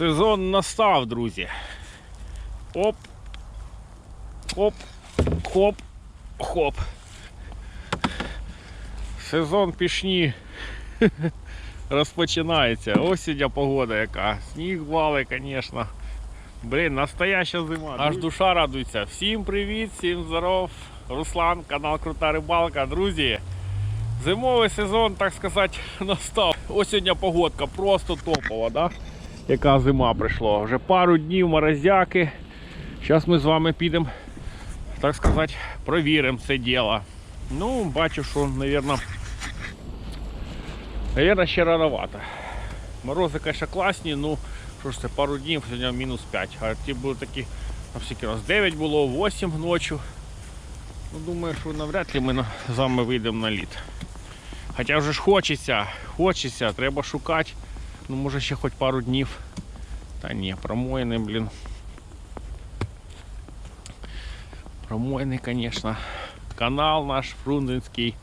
Сезон настав, друзі. Оп. Хоп. Хоп. Хоп. Сезон пішні розпочинається. Осіння погода яка. Сніг вали, звісно. Блін, настояща зима. Аж душа радується. Всім привіт, всім здоров. Руслан, канал Крута Рибалка. Друзі, зимовий сезон, так сказати, настав. Осіння погодка просто топова, да? Яка зима прийшла. Вже пару днів морозяки. Зараз ми з вами підемо, так сказати, провіримо це діло. Ну, бачу, що, мабуть, Наверное, ще рановато. Морози, конечно, класні, ну що ж це пару днів, сьогодні мінус 5. А ті були такі, там скільки раз 9 було, 8 ночі. Ну, думаю, що навряд ли ми з вами вийдемо на лід. Хоча вже ж хочеться, хочеться, треба шукати. Ну може ще хоч пару днів. Та ні, промоїни, блін. Промоїни, звісно. Канал наш фрунзенський,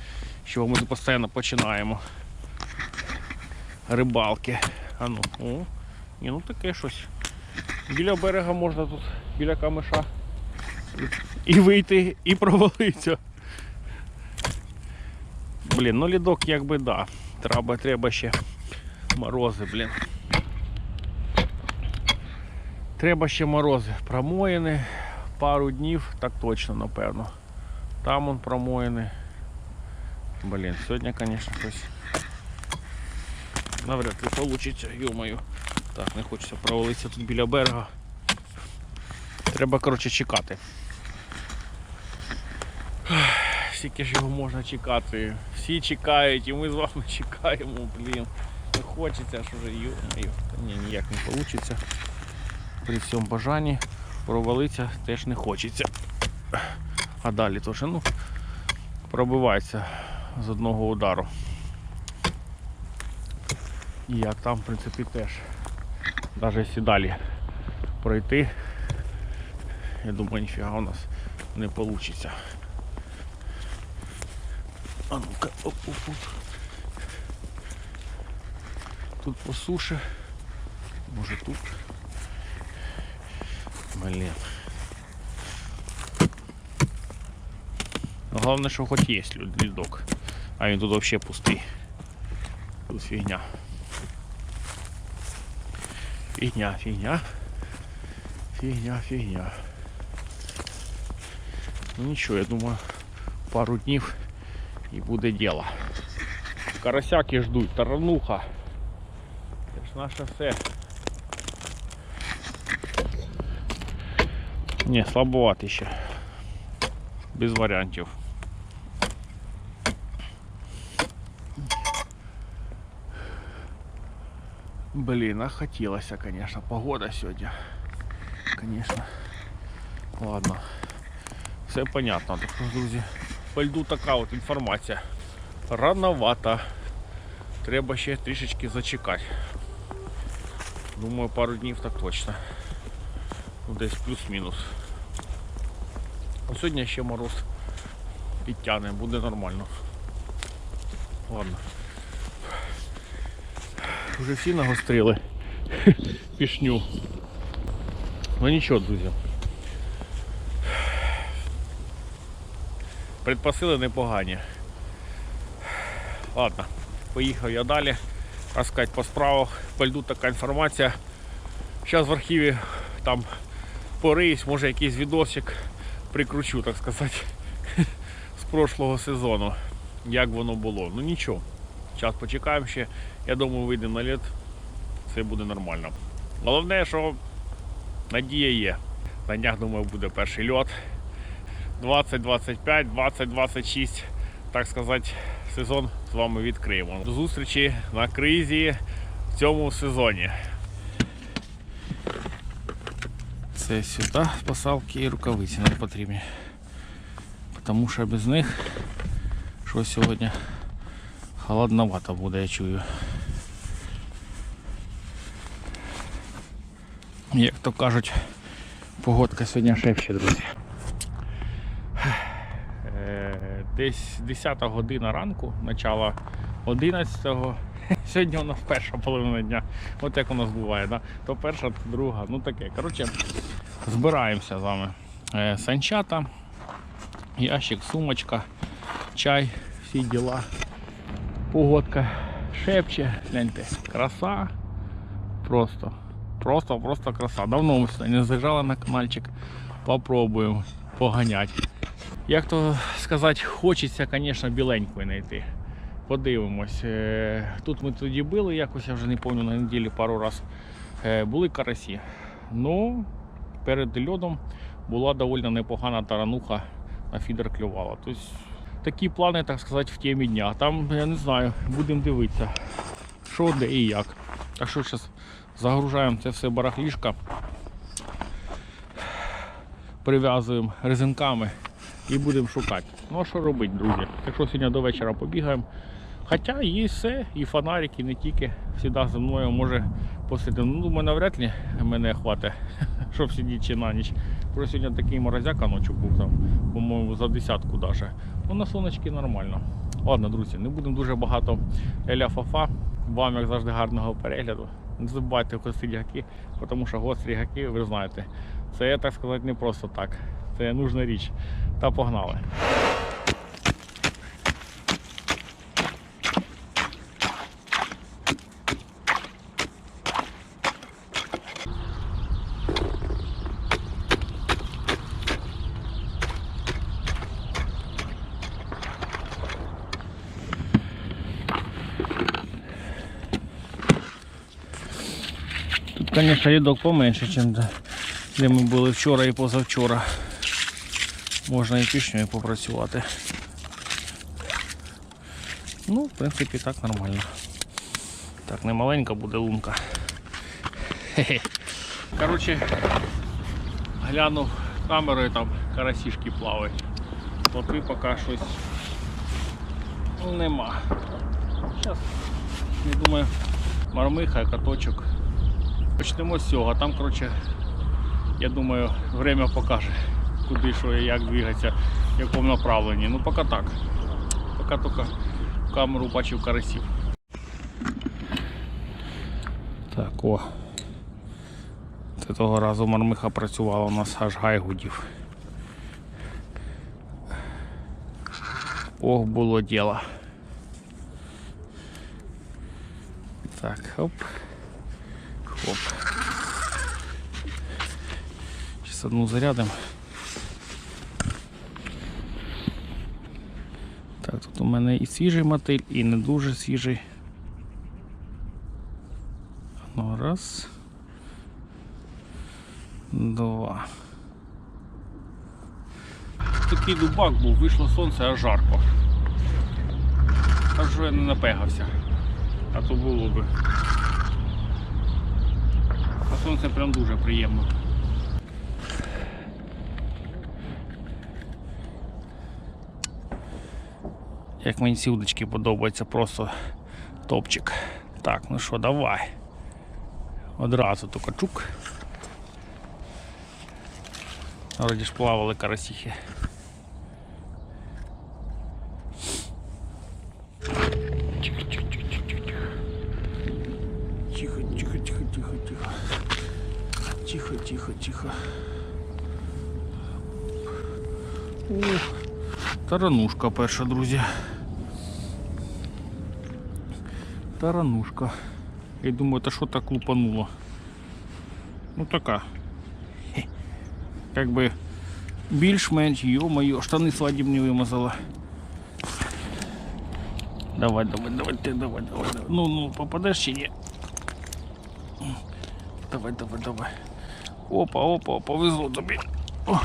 чого ми постійно починаємо рибалки. А ну, о, ні, ну таке щось. Біля берега можна тут, біля камиша. І вийти, і провалитися. Блін, ну лідок якби да. Треба, треба ще морози, блін. Треба ще морози. Промоїни. Пару днів, так точно, напевно. Там он промоїни. Блін, сьогодні, звісно, щось навряд ли получиться, ё-моё. Так, не хочеться провалитися тут біля берега. Треба, коротше, чекати. Скільки ж його можна чекати? Всі чекають і ми з вами чекаємо, блін. Не хочеться ж уже. Ні, ніяк не вийде. При всьому бажанні провалитися теж не хочеться. А далі теж, ну, пробивається з одного удару. І як там, в принципі, теж. Навіть якщо далі пройти, я думаю, ніфіга у нас не вийде. А ну-ка, оп, оп, оп. Тут по суші. Може тут. Блін. Головне, що хоч є люд- лідок. А він тут взагалі пустий. Тут фігня. Фігня, фігня. Фігня, фігня. Ну нічого, я думаю, пару днів і буде діло. Карасяки ждуть, тарануха. Це ж наше все. Ні, слабовато ще. Без варіантів. Блін, а хотілося, конечно, погода сьогодні. Конечно. Ладно. Все понятно. Так, що, друзі, по льду така от інформація. Рановато. Треба ще трішечки зачекати. Думаю, пару днів так точно. Ну, десь плюс-мінус. А сьогодні ще мороз підтягне, буде нормально. Ладно. Вже всі нагострили пішню. Ну нічого, друзі. Предпосили непогані. Ладно, поїхав я далі. Розказати по справах. По льду така інформація. Зараз в архіві там пориюсь, може якийсь відосик прикручу, так сказати, з прошлого сезону. Як воно було. Ну нічого. Зараз почекаємо ще. Я думаю, вийдемо на лід. Все буде нормально. Головне, що надія є. На днях, думаю, буде перший льот. 2025, 2026, так сказати, сезон з вами відкриємо. До зустрічі на кризі в цьому сезоні. Це сюди спасалки і рукавиці нам потрібні. Тому що без них що сьогодні холодновато буде, я чую. Як то кажуть, погодка сьогодні шепче, друзі. Е, Десь 10 година ранку, начало 11-го. Сьогодні у нас перша половина дня. От як у нас буває, да? то перша, то друга. Ну таке. Коротше, збираємося з вами. Е, санчата, ящик, сумочка, чай, всі діла. Погодка шепче, гляньте, краса. Просто, просто, просто краса. Давно ми сюди не заїжджали на каналчик. Попробуємо поганяти. Як то сказати, хочеться, звісно, біленькою знайти. Подивимось. Е, Тут ми тоді били якось, я вже не пам'ятаю, на неділі пару раз е, були карасі. Ну, перед льодом була доволі непогана тарануха на фідер клювала. Тобто такі плани, так сказати, в темі дня. Там, я не знаю, будемо дивитися, що де і як. Так що зараз загружаємо це все барахлішка, прив'язуємо резинками і будемо шукати. Ну а що робити, друзі? Так що сьогодні до вечора побігаємо. Хоча є все, і фонарик, і не тільки. Всіда за мною може посидіти. Ну, думаю, навряд ли мене хватить, щоб сидіти чи на ніч. Просто сьогодні такий морозяка ночі був там, по-моєму, за десятку даже. Ну на сонечки нормально. Ладно, друзі, не будемо дуже багато еля-фафа. Вам, як завжди, гарного перегляду. Не забувайте гострі гаки, тому що гострі гаки, ви знаєте, це, так сказати, не просто так. Це нужна річ. Та погнали. Тут, конечно, рядок поменше, ніж де ми були вчора і позавчора. Можна і пішньою попрацювати. Ну, в принципі, так нормально. Так, не маленька буде лунка. Хе-хе. Коротше, глянув камерою, там карасішки плавають. Поки поки щось нема. Зараз, я думаю, мармиха, каточок. Почнемо з цього, а там, коротше, я думаю, время покаже, куди що і як двигатися, в якому направленні. Ну поки так. Поки тільки в камеру бачив карасів. Так, о. Це того разу мармиха працювала, у нас аж гай гудів. Ох, було діло. Так, хоп. Хоп. Сейчас одну зарядим. Так, тут у мене і свіжий мотиль, і не дуже свіжий. Ну, раз. Два. Такий дубак був, вийшло сонце, а жарко. Що я не напегався. А то було би. А сонце прям дуже приємно. Як мені ці удочки подобаються, просто топчик. Так, ну що, давай. Одразу тільки чук. Вроді ж плавали карасіхи. Тихо, тихо, тихо, тихо, тихо. Тихо, тихо, тихо. Таранушка перша, друзі. Таранушка. Я думаю, это що так лупануло? Ну така. Хе. Как би більш-менш, йо-моє, штани свадібні вимазала. Давай, давай, давай, ти, давай, давай, давай. Ну, ну, попадеш чи ні? Давай, давай, давай. Опа, опа, повезло тобі. О,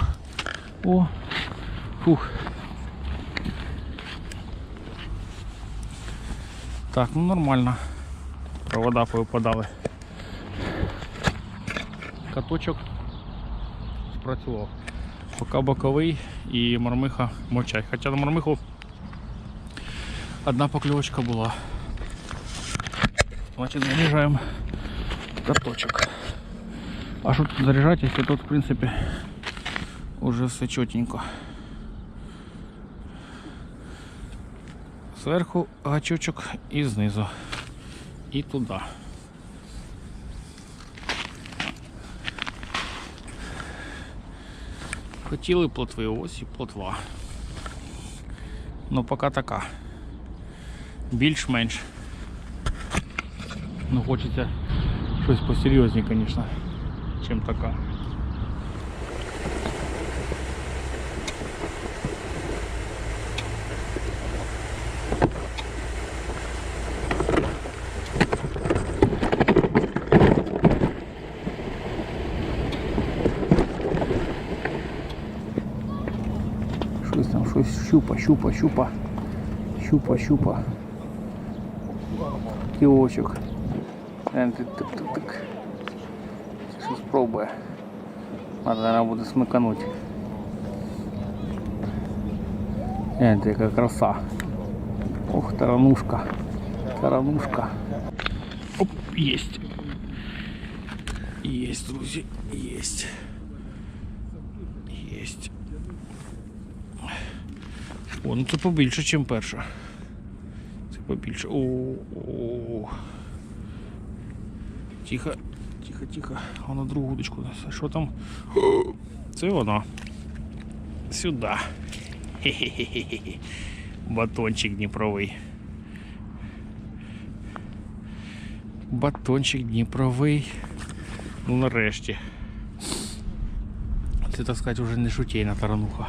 о. Фух. Так, ну нормально. Провода повипадали. Каточок спрацював. Поки боковий і мармиха мовчать. Хоча на мармиху одна покльовочка була. Значить заряджаємо каточок. А що тут заряджати, якщо тут в принципі уже все чотенько. Зверху гачочок і знизу. І туди. Хотіли плотви, ось і плотва. Ну поки така. Більш-менш. Ну хочеться щось посерйозніше, звісно, чим така. щупа, щупа, щупа. Щупа, щупа. Кілочок. Тик-тик-тик. Що спробує. Надо, наверное, буде смикануть. Гляньте, яка краса. Ох, таранушка. Таранушка. Оп, есть. Есть, друзі, есть. Есть. О, ну це побільше, ніж перша. Це побільше. О, о. Тихо, тихо, тихо. А другу удочку. Що там? Це вона. Сюди. Хе-хе-хе-хе. Батончик Дніпровий. Батончик Дніпровий. Ну нарешті. Це, так сказати, вже не шутейна тарануха.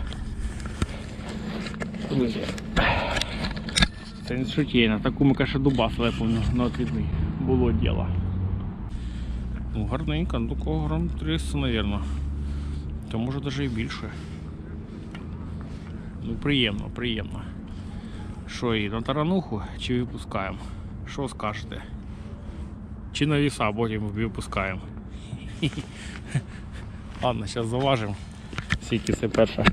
Друзі. Це не шутейна. Таку ми каже дубасили, я пам'ятаю, на отвідний. Було діло. Ну, гарненько, ну такого грам 300, наверное. Та може навіть і більше. Ну, приємно, приємно. Що і на тарануху чи випускаємо? Що скажете? Чи на віса потім випускаємо? Ладно, зараз заважимо. Скільки це перша.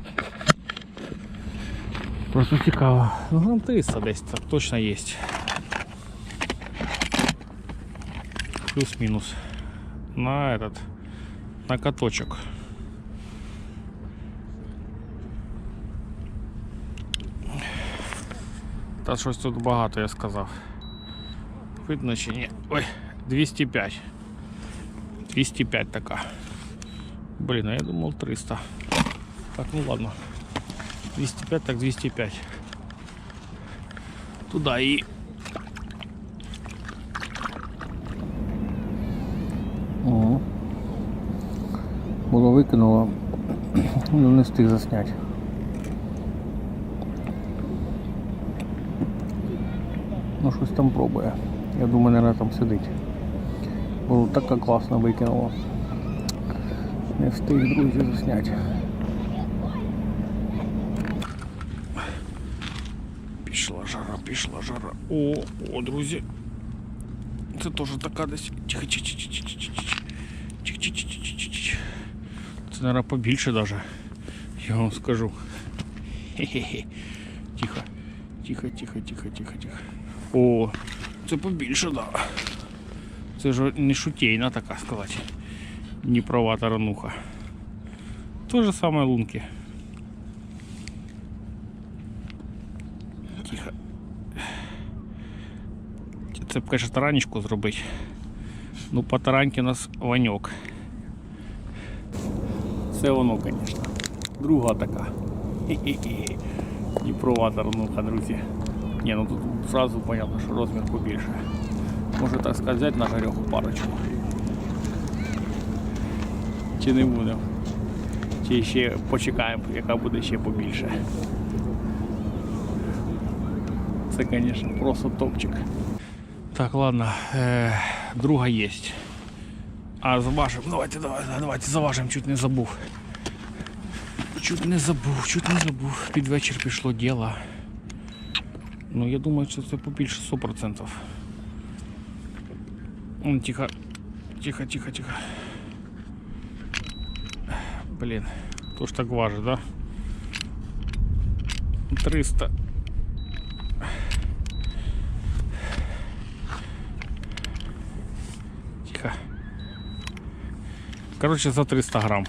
Просто цікаво. Ну, грам 300 десь, так точно є. Плюс-мінус. На этот, на каточок. Та щось тут багато, я сказав. Видно чи ні? Ой, 205. 205 така. Блін, а я думав 300. Так, ну ладно. 205, так 205. Туда і Ого. Було викинуло, ну не встиг засняти. Ну щось там пробує. Я думаю, наверное, там сидить. Було така класно викинуло. Не встиг, друзі, засняти. Пішла жара, пішла жара. О, о, друзі. Це теж така десь. Тихо, тихо, тихо, тихо, тихо, тихо. Тихо, тихо, тихо, тихо, тихо. Це, наверное, побільше даже. Я вам скажу. Хе-хе-хе. Тихо. Тихо, тихо, тихо, тихо, тихо. О, це побільше, да. Це ж не шутейна така сказати. Дніпрова тарануха. То же саме лунки. Тихо. Це б, конечно, таранечку зробити. Ну, по тараньки у нас ваньок. Це воно, звісно. Друга така. Хе-хе-хе. Дніпрова тарануха, друзі. Ні, ну тут зразу понятно, що розмір побільше. Може так сказати, на горьоху парочку. Чи не будемо? Чи ще почекаємо, яка буде ще побільше. Це, звісно, просто топчик. Так, ладно, е, друга є. А заважим. Давайте, давайте, давайте заважим, чуть не забув. Чуть не забув, чуть не забув. Під вечір пішло діло. Ну, я думаю, що це побільше 100%. Он тихо. Тихо, тихо, тихо. Блін, то ж так важить, да? 300. Короче, за 300 грамм.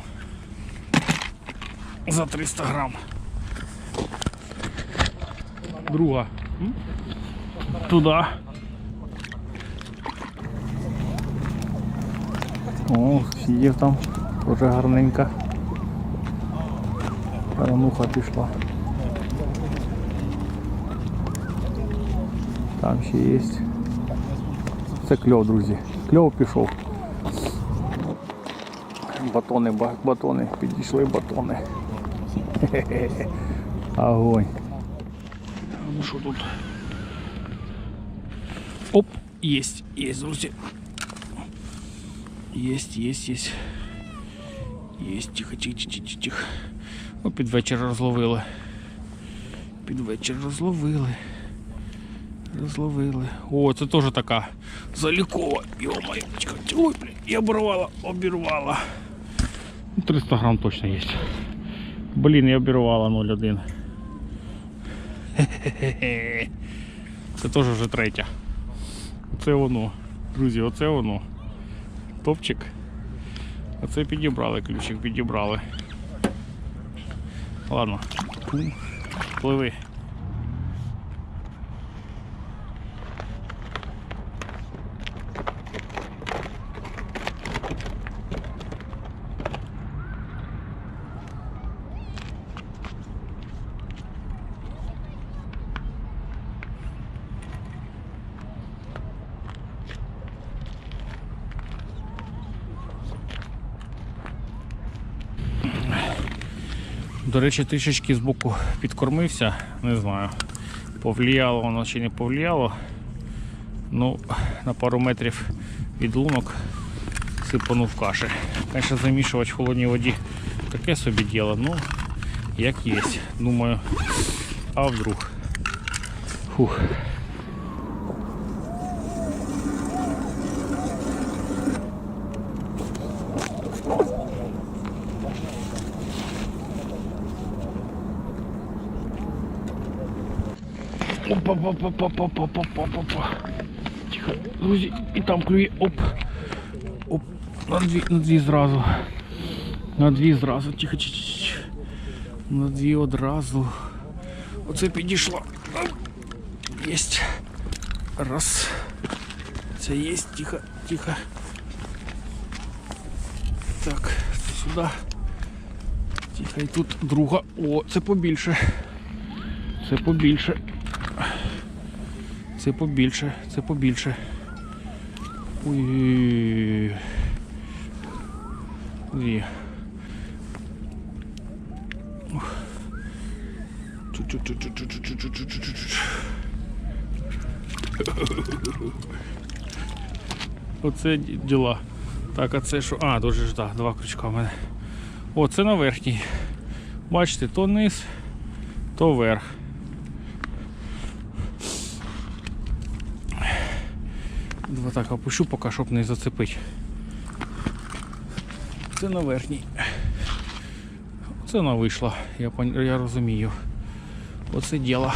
За 300 грамм. Друга. Туди. О, сидів там, вже гарненька. Тарануха пішла. Там ще є. Це кльов, друзі. Кльов пішов. Батони, батони, підійшли батони. Хе-хе-хе. Огонь. Ну що тут? Оп, есть, есть, друзі. Есть, есть, есть. Есть, тихо, тихо, тихо, тихо. О, під вечір розловили. Під вечір розловили. Розловили. О, це теж така залікова. Йо-моє, ой, блін, і обірвала, обірвала. Ну, 300 грам точно є. Блін, я обірвала 0,1. Хе-хе-хе. Це теж вже третя. Оце воно. Друзі, оце воно. Топчик. Оце підібрали, ключик підібрали. Ладно. Пливи. До речі, трішечки збоку підкормився, не знаю, повлияло воно чи не повлияло. Ну, на пару метрів від лунок сипанув каші. Звісно, замішувати в холодній воді таке собі діло, ну, як є. Думаю, а вдруг. Фух. Опа-па-па-па-па-па-па-па-па. Тихо, друзі, і там клює. Оп. Оп. На дві, на дві зразу. На дві зразу. Тихо, тихо, тихо. На дві одразу. Оце підійшло. Єсть. Раз. Це єсть. Тихо, тихо. Так, сюди. Тихо, і тут друга. О, це побільше. Це побільше. Це побільше, це побільше. Ой. Дві. Оце діла. Так, а це що? А, дуже ж так, два крючка в мене. О, це на верхній. Бачите, то низ, то верх. Два так опущу поки, щоб не зацепити. Це на верхній. Це вона вийшла, я, я розумію. Оце діло.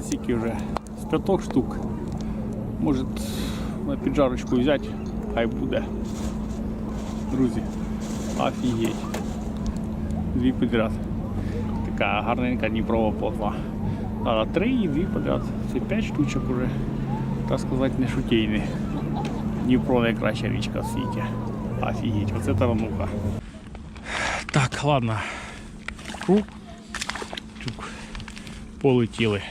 Скільки вже з п'яток штук. Може на піджарочку взяти, хай буде. Друзі, офігеть. Дві підряд. Така гарненька Дніпрова плотва. А три і дві підряд. Це п'ять штучок уже так сказати, не шутейний. Дніпро найкраща річка в світі. Офігеть, оце тарануха. Так, ладно. Фу. Чук. Полетіли.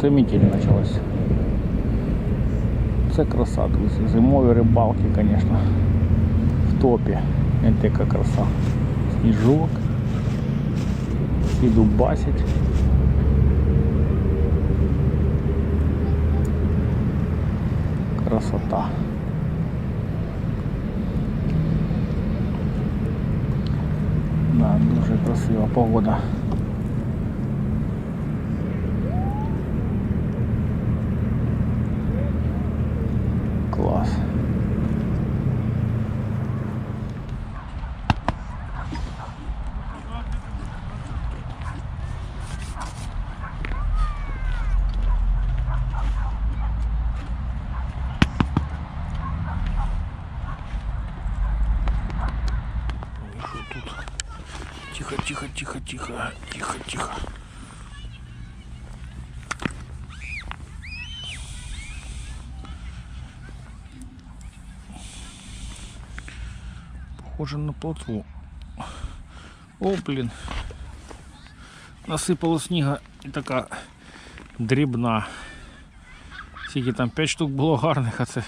Це метель почалась. Це краса, друзі. Зимові рибалки, звісно. В топі. Не така краса. Сніжок. Всі дубасять. Красота. Да, дуже красива погода. тихо, тихо, тихо. Похоже на плотву. О, блин. Насипало сніга і така дрібна. Скільки там п'ять штук було гарних, а це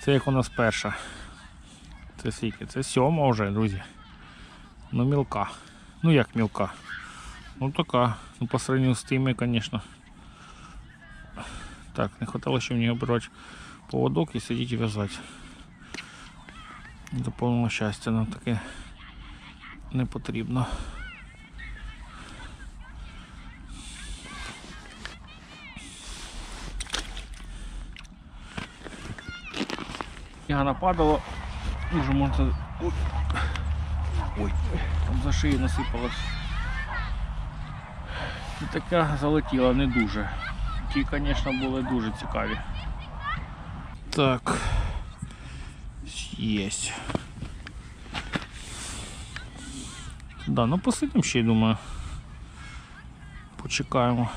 це як у нас перша. Це скільки? Це сьома вже, друзі. Ну мілка. Ну як мілка? Ну така. Ну по сравнению з тими, звісно. Так, не хватало ще мені обирати поводок і сидіти в'язати. До повного щастя нам таке не потрібно. Я нападало, може можна. Ой, там за шию насипалось. І така залетіла не дуже. Ті, звісно, були дуже цікаві. Так. Єсть. Да, ну посидимо ще, думаю. Почекаємо.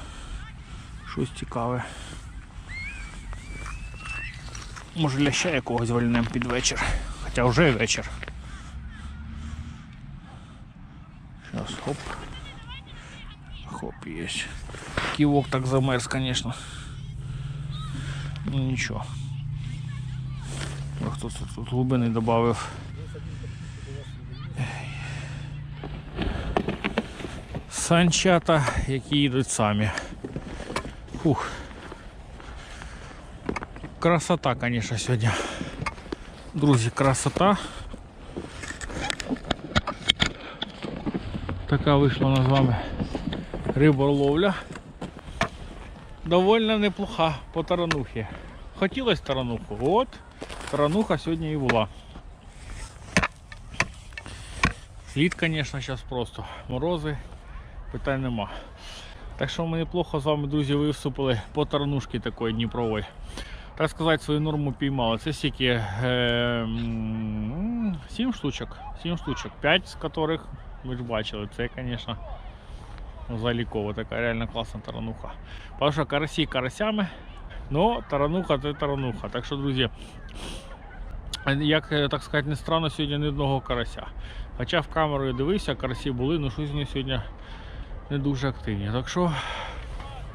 Щось цікаве. Може ляща якогось вальнем під вечір. Хоча вже вечір. хоп. Хоп, есть. Кивок так замерз, конечно. Ну нічого. А хто тут, тут глибини додав. Санчата, які їдуть самі. Фух. Красота, конечно, сьогодні. Друзі, красота. Така вийшла у нас з вами риболовля. Довольно неплоха по таранухі. Хотілося тарануху. От, тарануха сьогодні і була. Лід, звісно, зараз просто морози, питань нема. Так що ми неплохо з вами, друзі, виступили по таранушці такої Дніпрової. Так сказати, свою норму піймали. Це стільки е, 7 штучок. 7 штучок. 5 з яких ви ж бачили. Це, звісно, заліково така реально класна тарануха. Тому що карасі карасями, но тарануха це тарануха. Так що, друзі, як е, так сказати, не странно, сьогодні ні одного карася. Хоча в камеру я дивився, карасі були, але щось вони сьогодні не дуже активні. Так що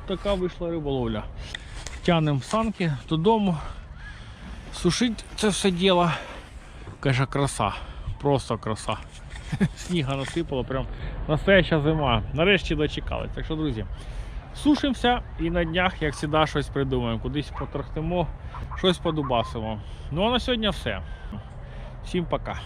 така вийшла риболовля. Тянемо санки додому. Сушить це все діло. Каже, краса. Просто краса. Сніга насипало, прям настояща зима. Нарешті дочекались. Так що, друзі, сушимося і на днях, як завжди, щось придумаємо. Кудись потрахтимо, щось подубасимо. Ну а на сьогодні все. Всім пока.